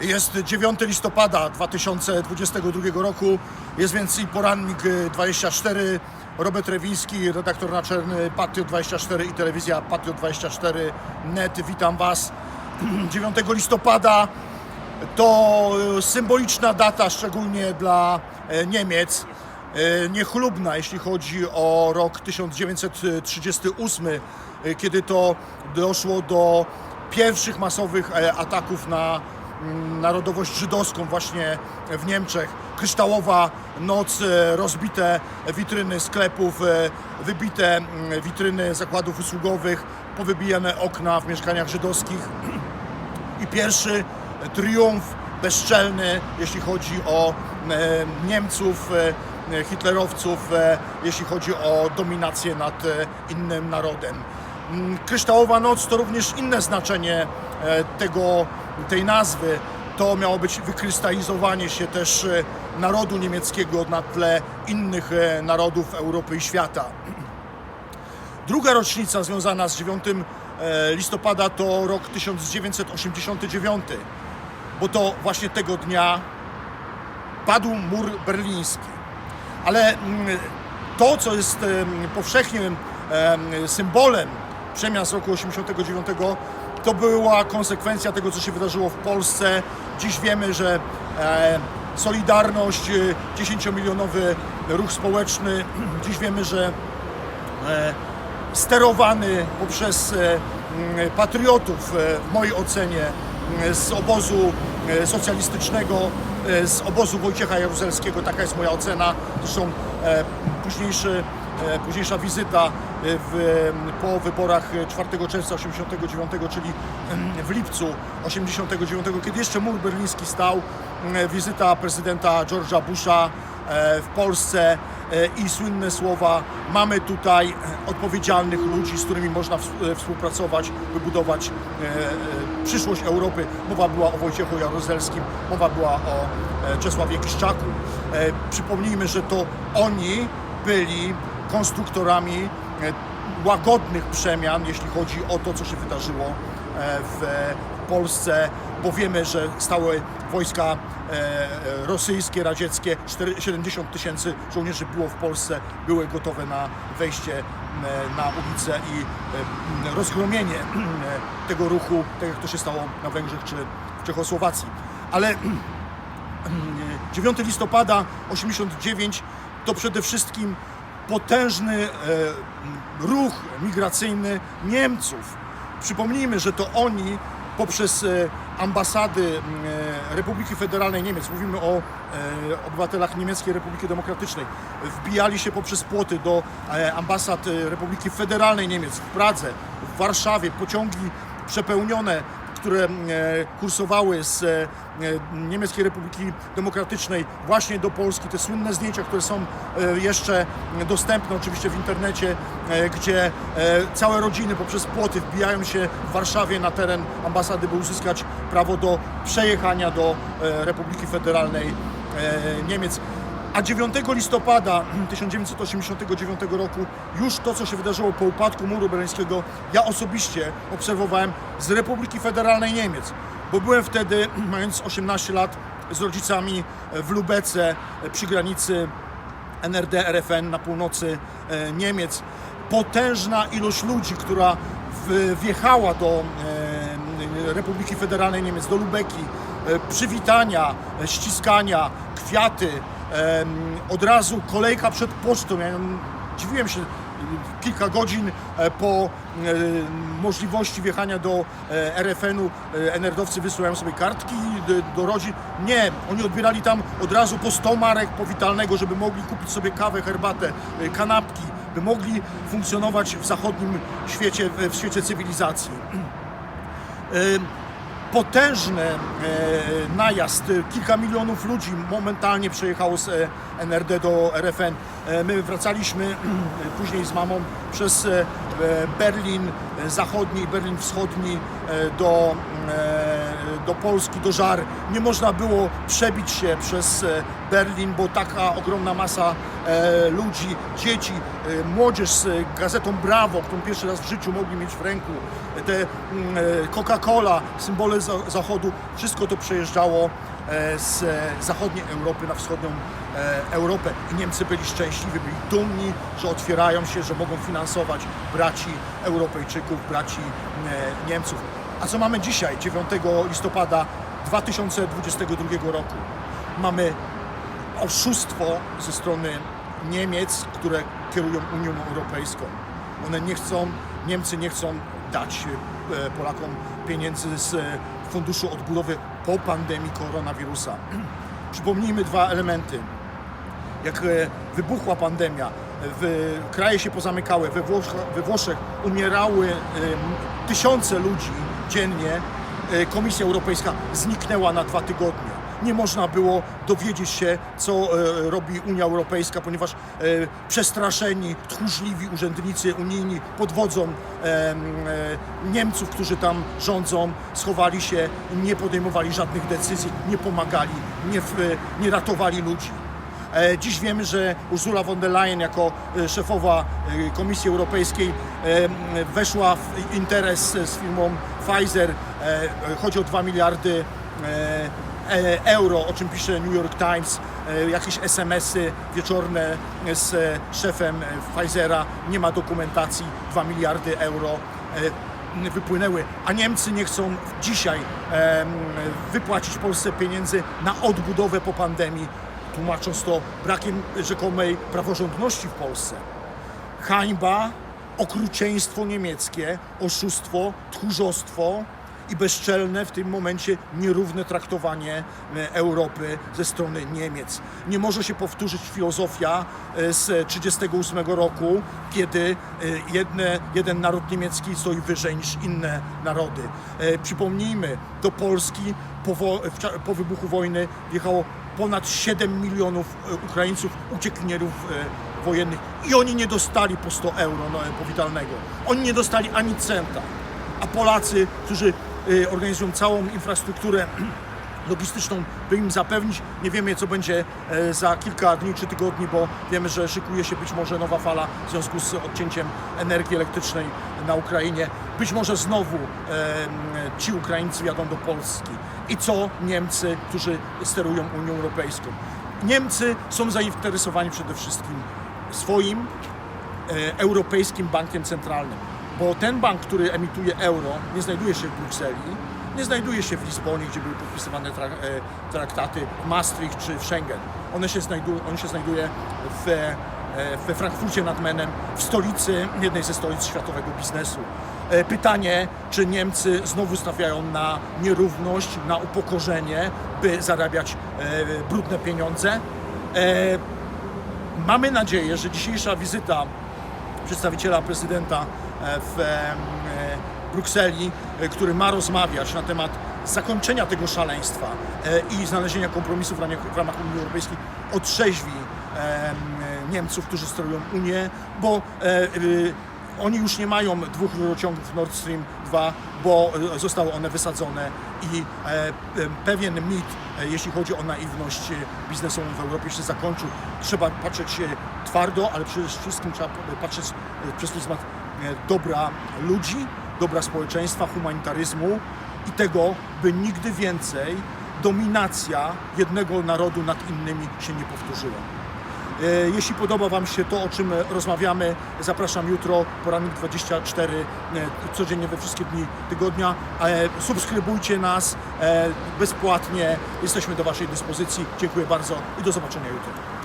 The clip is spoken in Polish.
Jest 9 listopada 2022 roku, jest więc i porannik y, 24. Robert Rewiński, redaktor naczelny Patriot 24 i telewizja Patriot 24 net. Witam Was. 9 listopada to y, symboliczna data, szczególnie dla e, Niemiec. E, Niechlubna, jeśli chodzi o rok 1938, e, kiedy to doszło do pierwszych masowych ataków na narodowość żydowską właśnie w Niemczech. Kryształowa noc, e, rozbite witryny sklepów, e, wybite witryny zakładów usługowych, powybijane okna w mieszkaniach żydowskich i pierwszy triumf bezczelny, jeśli chodzi o e, Niemców, hitlerowców, jeśli chodzi o dominację nad innym narodem. Kryształowa noc to również inne znaczenie tego, tej nazwy. To miało być wykrystalizowanie się też e, narodu niemieckiego na tle innych e, narodów Europy i świata. Druga rocznica związana z 9 e, listopada to rok 1989, bo to właśnie tego dnia padł mur berliński. Ale mm, to, co jest powszechnym em, symbolem przemian z roku 89, to była konsekwencja tego, co się wydarzyło w Polsce. Dziś wiemy, że e, Solidarność, e, 10-milionowy ruch społeczny, dziś wiemy, że e, sterowany poprzez e, patriotów, e, w mojej ocenie, z obozu e, socjalistycznego, e, z obozu Wojciecha Jaruzelskiego, taka jest moja ocena. Zresztą e, późniejszy, e, późniejsza wizyta e, w, po wyborach 4 czerwca 89, czyli w lipcu 89, kiedy jeszcze mur berliński stał, m, wizyta prezydenta George'a Busha e, w Polsce e, i słynne słowa mamy tutaj e, odpowiedzialnych ludzi, z którymi można ws- e, współpracować, wybudować e, e, przyszłość Europy. Mowa była o Wojciechu Jaruzelskim, mowa była o e, Czesławie Kiszczaku. E, Przypomnijmy, że to oni byli konstruktorami e, łagodnych przemian, jeśli chodzi o to, co się wydarzyło e, w Polsce, bo wiemy, że stałe wojska e, e, rosyjskie, radzieckie, cztery- 70 tysięcy żołnierzy było w Polsce, były gotowe na wejście e, na ulicę i e, rozgromienie e, tego ruchu, tak jak to się stało na Węgrzech czy w Czechosłowacji. Ale 9 listopada 89 to przede wszystkim potężny e, ruch migracyjny Niemców. Przypomnijmy, że to oni poprzez e, ambasady e, Republiki Federalnej Niemiec, mówimy o obywatelach Niemieckiej Republiki Demokratycznej, wbijali się poprzez płoty do ambasad Republiki Federalnej Niemiec w Pradze, w Warszawie, pociągi przepełnione które e, kursowały z e, Niemieckiej Republiki Demokratycznej właśnie do Polski. Te słynne zdjęcia, które są e, jeszcze dostępne oczywiście w internecie, e, gdzie e, całe rodziny poprzez płoty wbijają się w Warszawie na teren ambasady, by uzyskać prawo do przejechania do e, Republiki Federalnej e, Niemiec. A 9 listopada 1989 roku już to, co się wydarzyło po upadku muru berlińskiego, ja osobiście obserwowałem z Republiki Federalnej Niemiec, bo byłem wtedy, mając 18 lat, z rodzicami w Lubece przy granicy NRD, RFN na północy e, Niemiec. Potężna ilość ludzi, która wjechała do e, Republiki Federalnej Niemiec, do Lubeki, e, przywitania, e, ściskania, kwiaty, od razu kolejka przed pocztą. Ja dziwiłem się, e, kilka godzin e, po e, możliwości wjechania do e, RFN-u e, NRD-owcy wysyłają sobie kartki do, rodzin. Nie, oni odbierali tam od razu po 100 marek powitalnego, żeby mogli kupić sobie kawę, herbatę, kanapki, by mogli funkcjonować w zachodnim świecie, w świecie cywilizacji. Potężny e, najazd, e, kilka milionów ludzi momentalnie przejechało z e, NRD do RFN. My wracaliśmy później z mamą przez Berlin zachodni Berlin wschodni do, do Polski, do Żar. Nie można było przebić się przez e, Berlin, bo taka ogromna masa e, ludzi, dzieci, e, młodzież z gazetą Brawo, którą pierwszy raz w życiu mogli mieć w ręku, te mm, Coca-Cola, symbole za, Zachodu, wszystko to przejeżdżało z zachodniej Europy na wschodnią Europę i Niemcy byli szczęśliwi, byli dumni, że otwierają się, że mogą finansować braci Europejczyków, braci e, Niemców. A co mamy dzisiaj, 9 listopada 2022 roku? Mamy oszustwo ze strony Niemiec, które kierują Unią Europejską. One nie chcą, Niemcy nie chcą dać e, Polakom pieniędzy z e, Funduszu Odbudowy po pandemii koronawirusa. Przypomnijmy dwa elementy. Jak e, wybuchła pandemia, w, kraje się pozamykały, we, we Włoszech umierały tysiące ludzi dziennie, e, Komisja Europejska zniknęła na dwa tygodnie. Nie można było dowiedzieć się, co e, robi Unia Europejska, ponieważ e, przestraszeni, tchórzliwi urzędnicy unijni pod wodzą Niemców, którzy tam rządzą, schowali się, nie podejmowali żadnych decyzji, nie pomagali, nie, nie ratowali ludzi. E, Dziś wiemy, że Ursula von der Leyen jako e, szefowa e, Komisji Europejskiej weszła w interes z firmą Pfizer. Chodzi o 2 miliardy euro, o czym pisze New York Times. Jakieś SMS-y wieczorne z szefem Pfizera. Nie ma dokumentacji. 2 miliardy euro wypłynęły, a Niemcy nie chcą dzisiaj wypłacić Polsce pieniędzy na odbudowę po pandemii, tłumacząc to brakiem rzekomej praworządności w Polsce. Hańba, okrucieństwo niemieckie, oszustwo, tchórzostwo i bezczelne w tym momencie nierówne traktowanie e, Europy ze strony Niemiec. Nie może się powtórzyć filozofia e, z 1938 roku, kiedy e, jedne, jeden naród niemiecki stoi wyżej niż inne narody. Przypomnijmy, do Polski po, po wybuchu wojny wjechało ponad 7 milionów e, Ukraińców, uciekinierów e, wojennych i oni nie dostali po 100 euro no, powitalnego. Oni nie dostali ani centa. A Polacy, którzy organizują całą infrastrukturę logistyczną, by im zapewnić, nie wiemy co będzie e, za kilka dni czy tygodni, bo wiemy, że szykuje się być może nowa fala w związku z odcięciem energii elektrycznej na Ukrainie. Być może znowu ci Ukraińcy jadą do Polski. I co Niemcy, którzy sterują Unią Europejską? Niemcy są zainteresowani przede wszystkim swoim e, Europejskim Bankiem Centralnym. Bo ten bank, który emituje euro, nie znajduje się w Brukseli, nie znajduje się w Lizbonie, gdzie były podpisywane e, traktaty w Maastricht czy w Schengen. One się on się znajduje w, e, we Frankfurcie nad Menem, w stolicy, jednej ze stolic światowego biznesu. E, Pytanie, czy Niemcy znowu stawiają na nierówność, na upokorzenie, by zarabiać brudne pieniądze. Mamy nadzieję, że dzisiejsza wizyta przedstawiciela prezydenta w Brukseli, e, który ma rozmawiać na temat zakończenia tego szaleństwa e, i znalezienia kompromisów w ramach, Unii Europejskiej otrzeźwi e, Niemców, którzy sterują Unię, bo oni już nie mają dwóch rurociągów Nord Stream 2, bo zostały one wysadzone i pewien mit, jeśli chodzi o naiwność biznesową w Europie się zakończył. Trzeba patrzeć twardo, ale przede wszystkim trzeba patrzeć przez pryzmat dobra ludzi, dobra społeczeństwa, humanitaryzmu i tego, by nigdy więcej dominacja jednego narodu nad innymi się nie powtórzyła. E, Jeśli podoba Wam się to, o czym rozmawiamy, zapraszam jutro, poranek 24, e, codziennie we wszystkie dni tygodnia. E, Subskrybujcie nas bezpłatnie, jesteśmy do Waszej dyspozycji. Dziękuję bardzo i do zobaczenia jutro.